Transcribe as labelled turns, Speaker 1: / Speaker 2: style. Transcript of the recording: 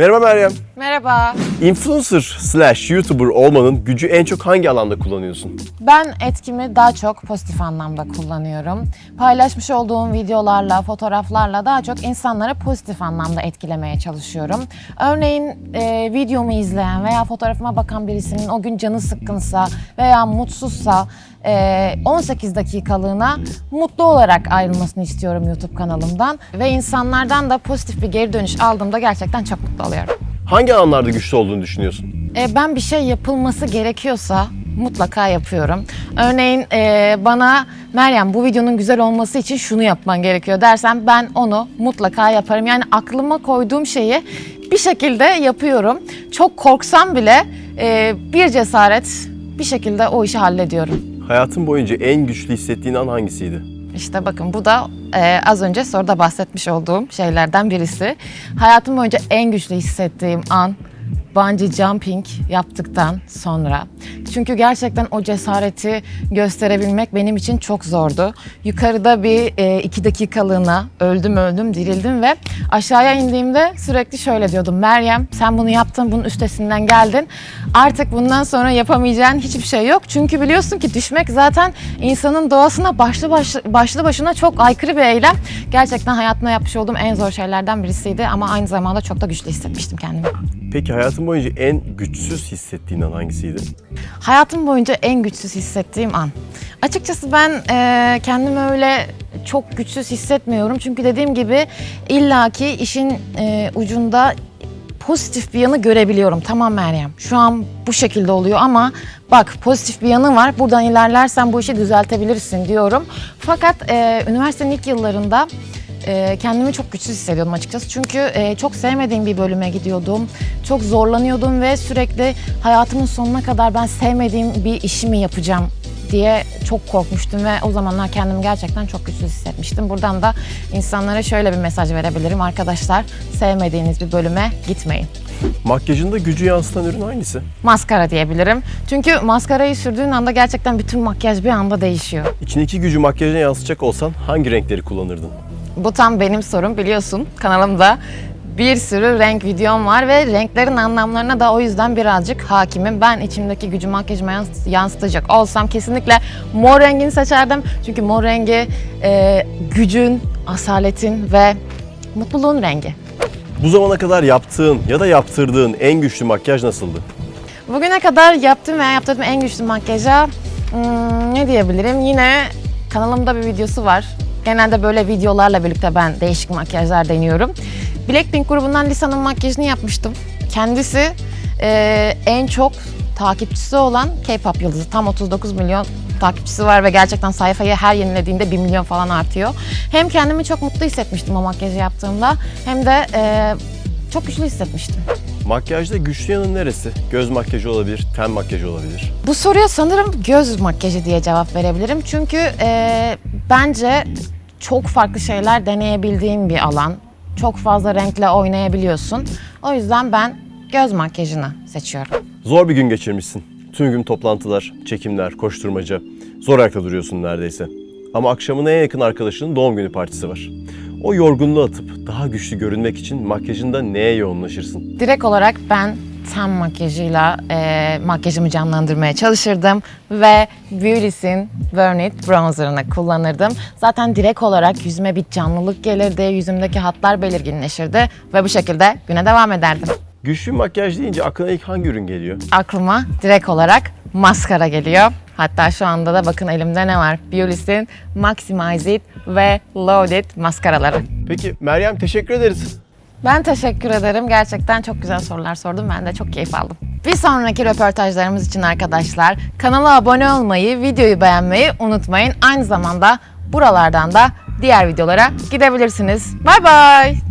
Speaker 1: Merhaba Meryem.
Speaker 2: Merhaba.
Speaker 1: Influencer slash YouTuber olmanın gücü en çok hangi alanda kullanıyorsun?
Speaker 2: Ben etkimi daha çok pozitif anlamda kullanıyorum. Paylaşmış olduğum videolarla, fotoğraflarla daha çok insanları pozitif anlamda etkilemeye çalışıyorum. Örneğin e, videomu izleyen veya fotoğrafıma bakan birisinin o gün canı sıkkınsa veya mutsuzsa e, 18 dakikalığına mutlu olarak ayrılmasını istiyorum YouTube kanalımdan. Ve insanlardan da pozitif bir geri dönüş aldığımda gerçekten çok mutlu oluyorum.
Speaker 1: Hangi alanlarda güçlü olduğunu düşünüyorsun?
Speaker 2: E, ben bir şey yapılması gerekiyorsa mutlaka yapıyorum. Örneğin e, bana Meryem bu videonun güzel olması için şunu yapman gerekiyor dersem ben onu mutlaka yaparım. Yani aklıma koyduğum şeyi bir şekilde yapıyorum. Çok korksam bile e, bir cesaret bir şekilde o işi hallediyorum.
Speaker 1: Hayatın boyunca en güçlü hissettiğin an hangisiydi?
Speaker 2: İşte bakın bu da e, az önce soruda bahsetmiş olduğum şeylerden birisi. Hayatım boyunca en güçlü hissettiğim an bungee jumping yaptıktan sonra. Çünkü gerçekten o cesareti gösterebilmek benim için çok zordu. Yukarıda bir e, iki dakikalığına öldüm öldüm dirildim ve aşağıya indiğimde sürekli şöyle diyordum. Meryem sen bunu yaptın bunun üstesinden geldin. Artık bundan sonra yapamayacağın hiçbir şey yok. Çünkü biliyorsun ki düşmek zaten insanın doğasına başlı başlı, başlı başına çok aykırı bir eylem. Gerçekten hayatımda yapmış olduğum en zor şeylerden birisiydi ama aynı zamanda çok da güçlü hissetmiştim kendimi.
Speaker 1: Peki hayatın boyunca en güçsüz hissettiğin an hangisiydi?
Speaker 2: Hayatım boyunca en güçsüz hissettiğim an. Açıkçası ben e, kendimi öyle çok güçsüz hissetmiyorum. Çünkü dediğim gibi illaki işin e, ucunda pozitif bir yanı görebiliyorum. Tamam Meryem şu an bu şekilde oluyor ama bak pozitif bir yanı var. Buradan ilerlersen bu işi düzeltebilirsin diyorum. Fakat e, üniversitenin ilk yıllarında e, kendimi çok güçsüz hissediyordum açıkçası. Çünkü e, çok sevmediğim bir bölüme gidiyordum. Çok zorlanıyordum ve sürekli hayatımın sonuna kadar ben sevmediğim bir işi mi yapacağım diye çok korkmuştum ve o zamanlar kendimi gerçekten çok güçsüz hissetmiştim. Buradan da insanlara şöyle bir mesaj verebilirim. Arkadaşlar sevmediğiniz bir bölüme gitmeyin.
Speaker 1: Makyajında gücü yansıtan ürün hangisi?
Speaker 2: Maskara diyebilirim. Çünkü maskarayı sürdüğün anda gerçekten bütün makyaj bir anda değişiyor.
Speaker 1: İçindeki gücü makyajına yansıtacak olsan hangi renkleri kullanırdın?
Speaker 2: Bu tam benim sorum biliyorsun. Kanalımda bir sürü renk videom var ve renklerin anlamlarına da o yüzden birazcık hakimim. Ben içimdeki gücü makyajıma yans- yansıtacak olsam kesinlikle mor rengini seçerdim. Çünkü mor rengi e, gücün, asaletin ve mutluluğun rengi.
Speaker 1: Bu zamana kadar yaptığın ya da yaptırdığın en güçlü makyaj nasıldı?
Speaker 2: Bugüne kadar yaptığım veya yaptırdığım en güçlü makyaja hmm, ne diyebilirim? Yine kanalımda bir videosu var. Genelde böyle videolarla birlikte ben değişik makyajlar deniyorum. Blackpink grubundan Lisa'nın makyajını yapmıştım. Kendisi e, en çok takipçisi olan K-pop yıldızı. Tam 39 milyon takipçisi var ve gerçekten sayfayı her yenilediğinde 1 milyon falan artıyor. Hem kendimi çok mutlu hissetmiştim o makyajı yaptığımda hem de e, çok güçlü hissetmiştim.
Speaker 1: Makyajda güçlü yanın neresi? Göz makyajı olabilir, ten makyajı olabilir.
Speaker 2: Bu soruya sanırım göz makyajı diye cevap verebilirim. Çünkü e, bence çok farklı şeyler deneyebildiğim bir alan. Çok fazla renkle oynayabiliyorsun. O yüzden ben göz makyajını seçiyorum.
Speaker 1: Zor bir gün geçirmişsin. Tüm gün toplantılar, çekimler, koşturmaca. Zor ayakta duruyorsun neredeyse. Ama akşamına en yakın arkadaşının doğum günü partisi var. O yorgunluğu atıp daha güçlü görünmek için makyajında neye yoğunlaşırsın?
Speaker 2: Direkt olarak ben ten makyajıyla e, makyajımı canlandırmaya çalışırdım ve Beauty's'in Burn It bronzerını kullanırdım. Zaten direkt olarak yüzüme bir canlılık gelirdi, yüzümdeki hatlar belirginleşirdi ve bu şekilde güne devam ederdim.
Speaker 1: Güçlü makyaj deyince aklına ilk hangi ürün geliyor?
Speaker 2: aklıma direkt olarak maskara geliyor. Hatta şu anda da bakın elimde ne var? Biolis'in Maximize It ve Load It maskaraları.
Speaker 1: Peki Meryem teşekkür ederiz.
Speaker 2: Ben teşekkür ederim. Gerçekten çok güzel sorular sordum. Ben de çok keyif aldım. Bir sonraki röportajlarımız için arkadaşlar kanala abone olmayı, videoyu beğenmeyi unutmayın. Aynı zamanda buralardan da diğer videolara gidebilirsiniz. Bay bay.